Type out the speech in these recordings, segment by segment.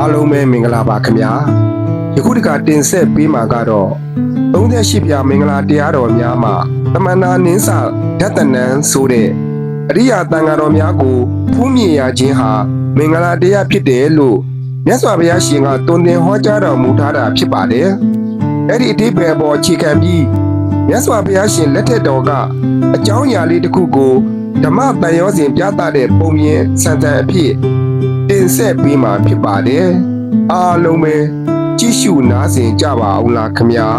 အားလုံးပဲမင်္ဂလာပါခင်ဗျာယခုဒီကတင်ဆက်ပေးမှာကတော့38ပြာမင်္ဂလာတရားတော်များမှာတမန်နာနင်းစာဓတ္တနံဆိုတဲ့အရိယာတန်ဃာတော်များကိုဖူးမြင်ရခြင်းဟာမင်္ဂလာတရားဖြစ်တယ်လို့မြတ်စွာဘုရားရှင်ကတုံသင်ဟောကြားတော်မူထားတာဖြစ်ပါတယ်အဲ့ဒီအတိပ္ပယ်ပေါ်အခြေခံပြီးမြတ်စွာဘုရားရှင်လက်ထက်တော်ကအကြောင်းအရာလေးတစ်ခုကိုဓမ္မတန်ရောစဉ်ပြသတဲ့ပုံမြင်စံတန်အဖြစ် တင်ဆက်ပေးမှာဖြစ်ပါတယ်အားလုံးပဲကြည့်ရှုနားဆင်ကြပါအောင်လားခင်ဗျာ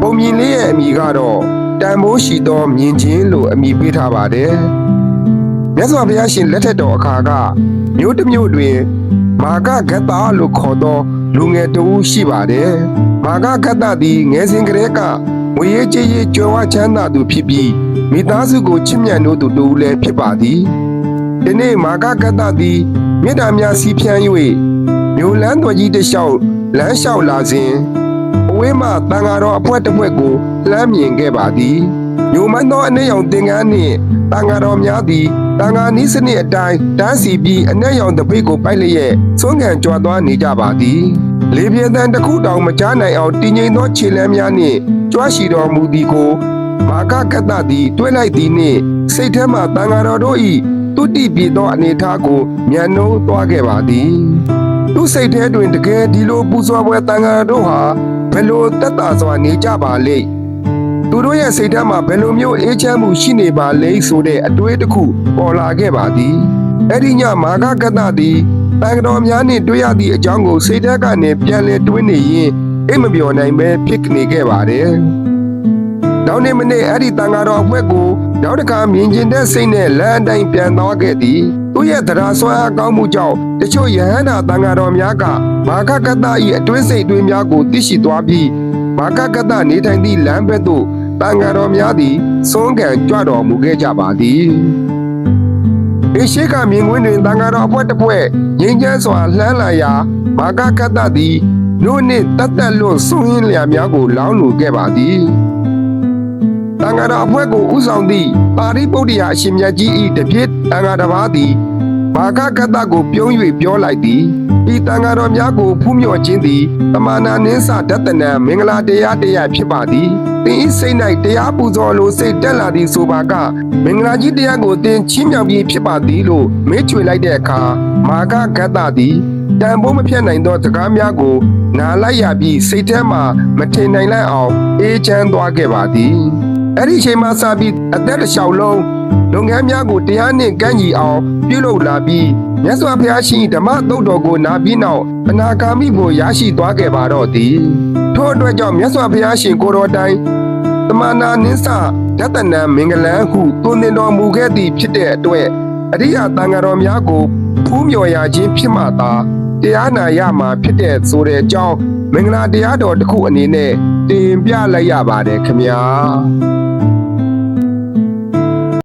ပုံမြင်လေးရဲ့အမည်ကတော့တန်မိုးရှိသောမြင်ချင်းလို့အမည်ပေးထားပါတယ် မြတ်စွာဘုရားရှင်လက်ထက်တော်အခါကမြို့တစ်မြို့တွင်မာကဂတ္တလို့ခေါ်သောလူငယ်တဦးရှိပါတယ်။မာကဂတ္တသည်ငယ်စဉ်ကတည်းကငွေရေးကြေးရေးကြွယ်ဝချမ်းသာသူဖြစ်ပြီးမိသားစုကိုချစ်မြတ်နိုးသူတူလည်းဖြစ်ပါသည်။ဒီနေ့မာကဂတ္တသည်မေတ္တာများစီးဖြန်း၍မြို့လန်းတော်ကြီးတစ်လျှောက်လမ်းလျှောက်လာစဉ်အဝေးမှတန်ဃာတော်အဖွဲတစ်ဖွဲကိုလှမ်းမြင်ခဲ့ပါသည်။ မြို့မန်းသောအနေရောင်သင်္ကန်းနှင့်တန်ဃာတော်များသည်တန်ဃာနီးစနစ်အတိုင်းတန်းစီပြီးအနက်ရောင်တပိတ်ကိုပိုက်လျက်သွန်းကန်ကြွားသွားနေကြပါသည်။လေပြေတန်တစ်ခုတောင်မကြားနိုင်အောင်တည်ငြိမ်သောခြေလမ်းများနှင့်ကြွားရှိတော်မူသည်ကိုမာကကတ္တသည်တွေးလိုက်သည်နှင့်စိတ်ထဲမှတန်ဃာတော်တို့၏တုတိပြေသောအနေထားကိုမြန်နှိုးသွားခဲ့ပါသည်။သူစိတ်ထဲတွင်တကယ်ဒီလိုပူဇော်ပွဲတန်ဃာတို့ဟာဘယ်လိုတက်တာစွာနေကြပါလိမ့်။ သူတို့ရဲ့စိတ်ထဲမှာဘယ်လိုမျိုးအေးချမ်းမှုရှိနေပါလဲဆိုတဲ့အတွေးတစ်ခုပေါ်လာခဲ့ပါသည်အဲ့ဒီညမာဂကတ္တသည်တန်ကတော်များနှင့်တွေ့ရသည့်အကြောင်းကိုစိတ်ထဲကနေပြန်လဲတွေးနေရင်အိမ်မပြောနိုင်ပဲဖြစ်နေခဲ့ပါတယ်နောက်နေ့မနေ့အဲ့ဒီတန်ဃာတော်အဖွဲ့ကိုနောက်တစ်ခါမြင်ကျင်တဲ့စိတ်နဲ့လမ်းအတိုင်းပြန်သွားခဲ့သည်သူရဲ့တရားစွမ်းအားကောင်းမှုကြောင့်တချို့ယဟန္တာတန်ဃာတော်များကမာဂကတ္တ၏အတွင်းစိတ်အတွင်းများကိုသိရှိသွားပြီးမာဂကတ္တနေထိုင်သည့်လမ်းဘက်သို့ တန်ဃာတော်များသည်စွန့်ကံကြွတော်မူခဲ့ကြပါသည်။ေရှိကမြင်ကွင်းတွင်တန်ဃာတော်အဖွဲ့တစ်ဖွဲ့ငြိမ်းချမ်းစွာလှမ်းလာရာမာကကတ္တသည်နို့နှင့်တတ်တတ်လွတ်ဆွင်းရင်းလျာများကိုလောင်းလူခဲ့ပါသည်။တန်ဃာတော်အဖွဲ့ကိုဥဆောင်သည့်ပါရိပုတ္တရာအရှင်မြတ်ကြီး၏တပြည့်တန်ဃာတစ်ပါးသည်မာကကတ္တကိုပြုံး၍ပြောလိုက်သည်ဤတန်ဃာတော်များကိုဖူးမြော်ခြင်းသည်တမနာနင်းစာဒတနံမင်္ဂလာတရားတရားဖြစ်ပါသည် သင်ဤစိတ်၌တရားပူဇော်လိုစိတ်တက်လာသည်ဆိုပါကမင်္ဂလာကြီးတရားကိုသင်ချီးမြှောက်ပြီးဖြစ်ပါသည်လို့မေးချွေလိုက်တဲ့အခါမာကဂတ္တသည်တန်ဖိုးမဖြတ်နိုင်သောစကားများကိုနားလိုက်ရပြီးစိတ်ထဲမှာမထင်နိုင်လိုက်အောင်အေးချမ်းသွားခဲ့ပါသည်အဲ့ဒီအချိန်မှစပြီးအသက်တစ်လျှောက်လုံးလုပ်ငန်းများကိုတရားနှင့်ကန့်ညီအောင်ပြုလုပ်လာပြီးမြတ်စွာဘုရားရှင်ဓမ္မသုတ်တော်ကိုနာပြီးနောက်အနာဂါမိဖို့ရရှိသွားခဲ့ပါတော့သည် ထို့အတွက်ကြောင့်မြတ်စွာဘုရားရှင်ကိုယ်တော်တိုင်တမနာနင်းစဒတနံမင်္ဂလံဟုသွန်သင်တော်မူခဲ့သည်ဖြစ်တဲ့အတွက်အရိယာတန်ဃာတော်များကိုဖူးမြော်ရခြင်းဖြစ်မှသာတရားနာရမှာဖြစ်တဲ့ဆိုတဲ့အကြောင်းမင်္ဂလာတရားတော်တစ်ခုအနေနဲ့တင်ပြလိုက်ရပါတယ်ခင်ဗျာ